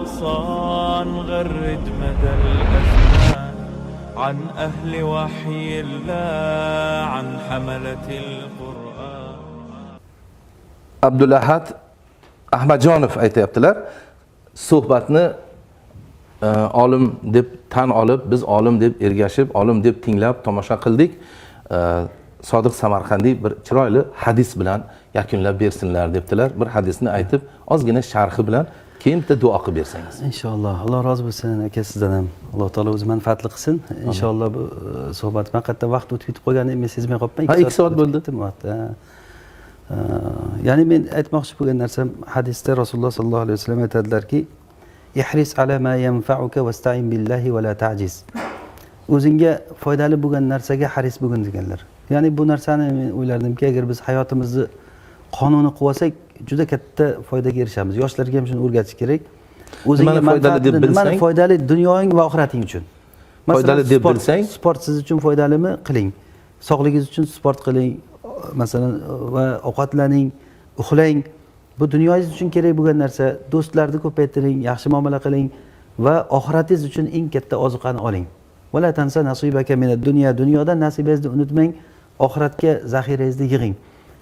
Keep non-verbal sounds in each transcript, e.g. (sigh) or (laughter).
الأغصان غرد مدى الأزمان عن أهل وحي الله عن حملة القرآن abdulahad ahmadjonov aytyaptilar suhbatni e, olim deb tan olib biz olim deb ergashib olim deb tinglab tomosha qildik E, sodiq samarqandiy bir chiroyli hadis bilan yakunlab bersinlar debdilar bir hadisni aytib ozgina sharhi bilan keyin bitta duo qilib bersangiz inshaalloh alloh rozi bo'lsin aka sizdan ham alloh taolo o'zi manfaatli qilsin. İnshaalloh bu e, suhbat haqiqatdan vaqt o'tib ketib qolganini men sezmay qolibman Ha, ikki soat bo'ldi. E, ya'ni men aytmoqchi bo'lgan narsam hadisda rasululloh sollallohu alayhi vasallam aytadilarki ihris ala ma yanfa'uka vastain billahi va la ta'jiz. O'zingga foydali bo'lgan narsaga haris bo'lgin deganlar ya'ni bu narsani men o'ylardimki agar biz hayotimizni qonuni qilib olsak juda katta foydaga erishamiz. Yoshlarga ham shuni o'rgatish kerak. O'zingga foydali deb manfaatli, nimani bilsang- foydali dunyoing va oxirating uchun. Foydali deb bilsang- sport siz uchun foydalimi? Qiling. Sog'ligingiz uchun sport qiling. Masalan va ovqatlaning uxlang. Bu dunyoyingiz uchun kerak bo'lgan narsa. Do'stlarni ko'paytiring yaxshi muomala qiling va oxiratingiz uchun eng katta ozuqani oling. Vala tansa nasibaka dunya. Dunyodan nasibingizni unutmang oxiratga zaxirangizni yig'ing.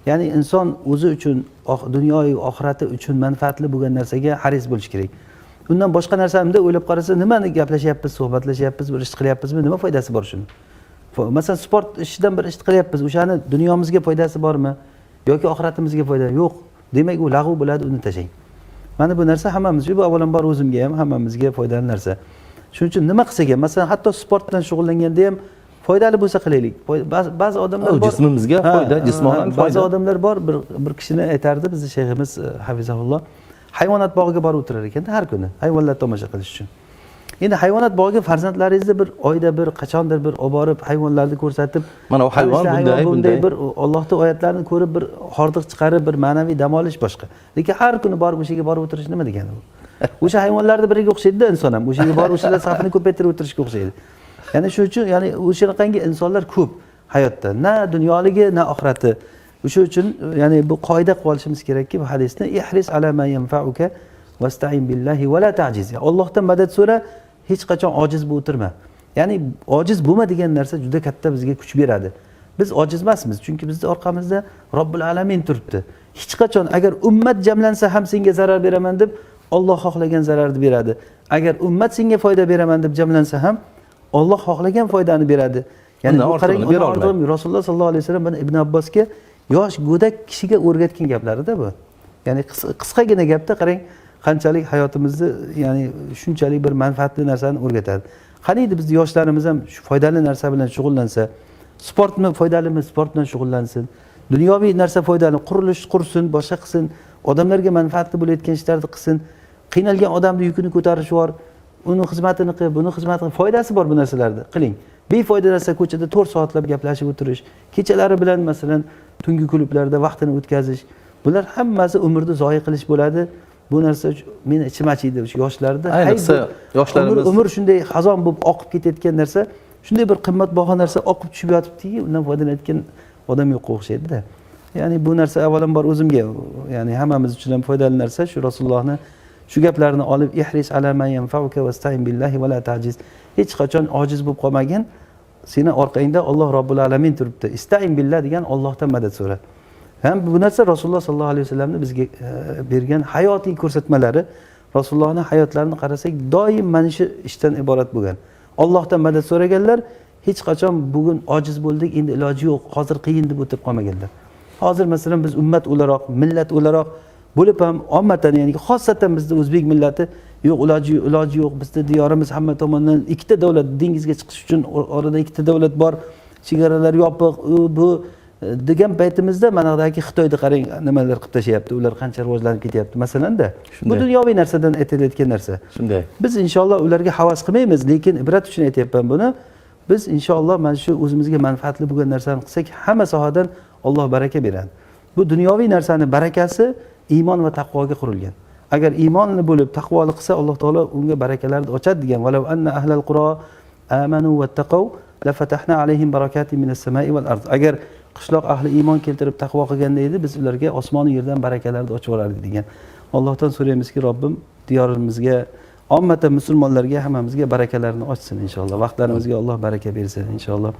Ya'ni inson o'zi uchun dunyoyu oxirati uchun manfaatli bo'lgan narsaga haris bo'lishi kerak. Undan boshqa narsamda o'ylab qarasa nimani gaplashyapmiz suhbatlashyapmiz bir ish qilyapmizmi nima foydasi bor shuni? Masalan sport ishidan bir ish qilyapmiz o'shani dunyomizga foydasi bormi? Yoki oxiratimizga foyda yo'q. Demak u lag'v bo'ladi uni tashlang. Mana bu narsa hammamiz bu avvalambor o'zimga ham hammamizga foydali narsa. Shuning uchun nima qilsak ham masalan hatto sport bilan shug'ullanganda ham foydali bo'lsa qilaylik. Ba'zi odamlar bor jismimizga foyda, jismonan ba'zi odamlar bor bir bir kishini aytardi bizni shayximiz e, hafizahulloh hayvonot bog'iga borib o'tirar ekanda har kuni hayvonlarni tomosha qilish uchun. Endi hayvonot bog'iga farzandlaringizni bir oyda bir qachondir bir olib borib hayvonlarni ko'rsatib Mana u hayvon "Mana ishla bunday, hayvon bunday bunday." bir ollohni oyatlarini ko'rib bir hordiq chiqarib bir ma'naviy dam olish boshqa. Lekin har kuni borib o'sha yerga borib o'tirish nima degani bu? (laughs) O'sha hayvonlarni biriga o'xshaydida inson ham o'sha yerga borib o'shalar safini ko'paytirib o'tirishga o'xshaydi ya'ni shuning uchun ya'ni o'shanaqangi insonlar ko'p hayotda. Na dunyoligi na oxirati. O'sha uchun ya'ni bu qoida qilib olishimiz kerakki bu hadisni ihris ala ma yanfa'uka vastain billahi va la tajiz Allohdan madad so'ra hech qachon ojiz bo'lib o'tirma. Ya'ni ojiz bo'lma degan narsa juda katta bizga kuch beradi. Biz ojiz emasmiz chunki bizni orqamizda robbil alamin turibdi. Hech qachon agar ummat jamlansa ham senga zarar beraman deb olloh xohlagan zararni beradi. Agar ummat senga foyda beraman deb jamlansa ham olloh xohlagan foydani beradi. Ya'ni qarang rasululloh sollallohu alayhi vasallam buni ibn abbosga yosh go'dak kishiga o'rgatgan gaplarida bu. Ya'ni qis- qisqagina gapda qarang qanchalik hayotimizni ya'ni shunchalik bir manfaatli narsani o'rgatadi. Qaniydi bizni yoshlarimiz ham shu foydali narsa bilan shug'ullansa? Sportmi foydalimi sport bilan shug'ullansin. Dunyoviy narsa foydali qurilish qursin boshqa qilsin. Odamlarga manfaatli bo'layotgan ishlarni qilsin. Qiynalgan odamni yukini ko'tarish bor uni xizmatini qil buni xizmatini qil. foydasi bor bu narsalarni qiling. Befoyda narsa ko'chada to'rt soatlab gaplashib o'tirish kechalari bilan masalan tungi klublarda vaqtini o'tkazish bular hammasi umrni zoya qilish bo'ladi. Bu narsa meni ichim achiydi o'sha yoshlarda. Ayniqsa yoshlarimiz- umr shunday xazon bo'lib oqib ketayotgan narsa shunday bir qimmatbaho narsa oqib tushib yotibdiki undan foydalanayotgan odam yo'qqa o'xshaydida ya'ni bu narsa avvalambor o'zimga ya'ni hammamiz uchun ham foydali narsa shu rasulullohni shu gaplarni olib ihris ala billahi va la tajiz. Hech qachon ojiz bo'lib qolmagin. Seni orqangda olloh robbil alamin turibdi. Istain billah degan ollohdan madad so'ra. Ham bu narsa rasululloh sollallohu alayhi vasallamni bizga e, bergan hayotiy ko'rsatmalari. Rasulullohni hayotlarini qarasak doim mana shu ishdan iborat bo'lgan. Ollohdan madad so'raganlar hech qachon bugun ojiz bo'ldik endi iloji yo'q hozir qiyin deb o'tirib qolmaganlar. Hozir masalan biz ummat o'laroq millat o'laroq bo'lib ham ommatan ya'ni xosatan bizni o'zbek millati yo'q iloji iloji yo'q bizni diyorimiz hamma tomondan ikkita davlat dengizga chiqish uchun or- orada ikkita davlat bor chegaralar yopiq u bu degan paytimizda manadagi xitoyni qarang nimalar qilib tashlayapti ular qancha rivojlanib ketyapti. Masalanda bu dunyoviy narsadan aytilayotgan narsa. Shunday. Biz inshaalloh ularga havas qilmaymiz lekin ibrat uchun aytyapman buni. Biz inshaalloh mana shu o'zimizga manfaatli bo'lgan narsani qilsak hamma sohadan alloh baraka beradi. Bu dunyoviy narsani barakasi iymon va taqvoga qurilgan. Agar iymonli bo'lib taqvoli qilsa alloh taolo unga barakalarni ochadi degan "Valau anna ahlal quro amanu vattaqav lafatahna alayhim barakatin minas samai val ard. Agar qishloq ahli iymon keltirib taqvo qilganda edi biz ularga osmonu yerdan barakalarni ochib yuborardik degan. Allohdan so'raymizki robbim diyorimizga ommatan musulmonlarga hammamizga barakalarni ochsin inshaalloh. Vaqtlarimizga alloh baraka bersin inshaalloh.